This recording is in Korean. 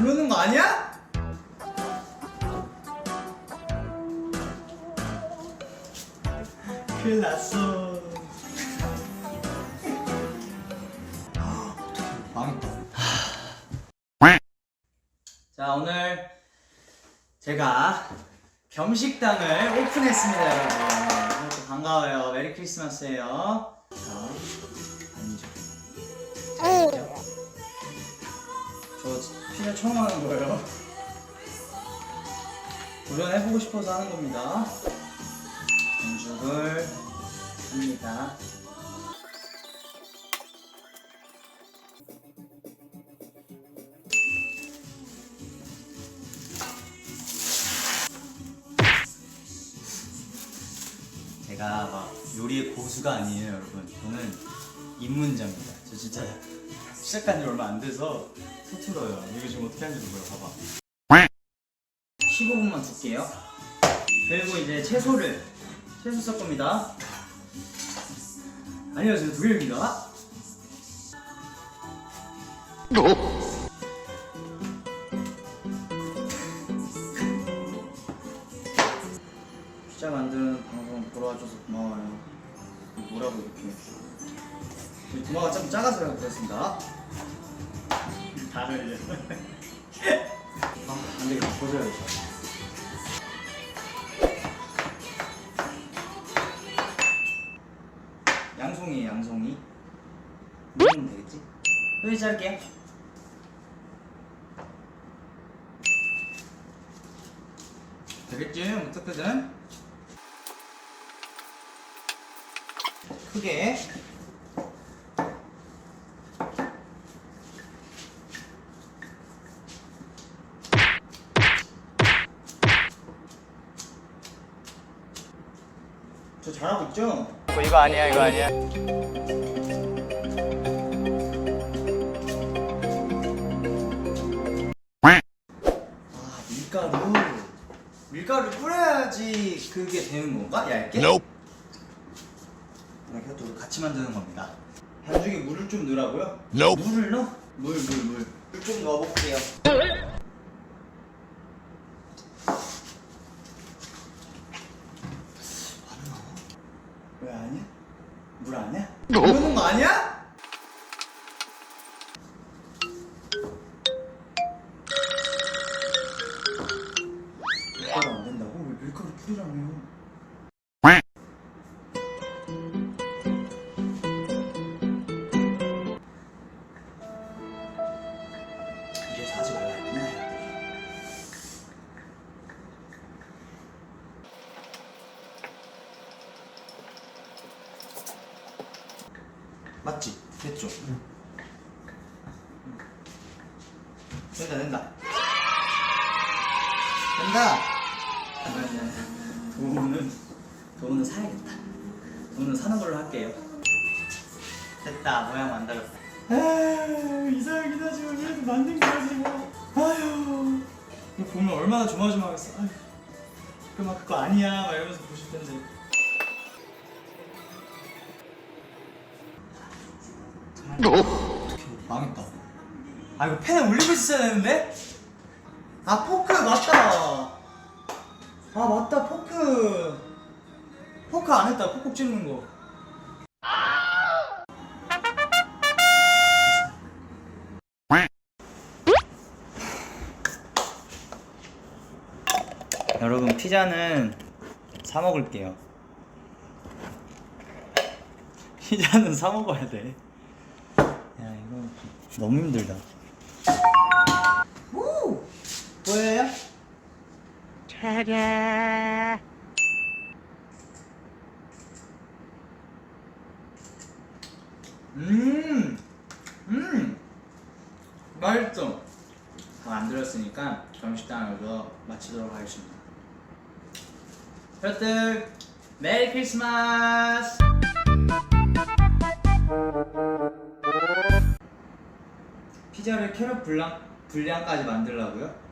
부르는 거 아니야? 큰일 났어. 자, 오늘 제가 겸식당을 오픈했습니다, 여러분. 이것도 반가워요. 메리 크리스마스예요. 자, 앉아. 자, 앉아. 저 피자 처음 하는 거예요. 도전해보고 싶어서 하는 겁니다. 반죽을 합니다. 제가 막 요리의 고수가 아니에요, 여러분. 저는 입문자입니다. 저 진짜 시작한 지 얼마 안 돼서 서툴어요. 이거 지금 어떻게 하는지 몰라요. 봐봐. 15분만 둘게요. 그리고 이제 채소를 채소 썰 겁니다. 안녕하세요, 두일입니다. 피자 만드는 방송 보러 와줘서 고마워요. 뭐라고 이렇게. 도마가 좀 작아서 그랬습니다. 다 흘려. 아, 안 되겠다. 벗어야겠다. 양송이 양송이. 누르면 되겠지? 여기 자를게요. 되겠지? 어떻게든. 크게. 저 잘하고 있죠? 이거 아니야 이거 아니야 아 밀가루 밀가루 뿌려야지 그게 되는 건가? 얇게? Nope. 이렇게 또 같이 만드는 겁니다 반죽에 물을 좀 넣으라고요? Nope. 물을 넣어? 물 물 물 물 좀 넣어볼게요 안 넣어 왜 아니야? 물 아니야? 넣는 거 아니야? 밀가루 안 된다고? 왜 밀가루 뿌리라며 맞지? 됐죠? 된다 된다. 된다! 돈은 돈은 사야겠다. 돈은 사는 걸로 할게요. 됐다 모양 만들었다 아유 이상하긴 하지만 그래도 만든 거지 뭐. 아유 이거 보면 얼마나 조마조마하겠어. 아유 그막 그거 아니야. 막 이러면서 보실 텐데 망했다. 아 이거 펜에 올리고 있어야 되는데? 아 포크 맞다. 아 맞다 포크. 포크 안 했다. 콕콕 찌르는 거. 여러분 피자는 사 먹을게요. 피자는 사 먹어야 돼. 너무 힘들다. 오! 뭐예요? 음, 음, 맛있어. 다 만들었으니까 점심당에서 마치도록 하겠습니다. 여러분들 메리 크리스마스! 피자를 캐럿 분량, 분량까지 만들라고요?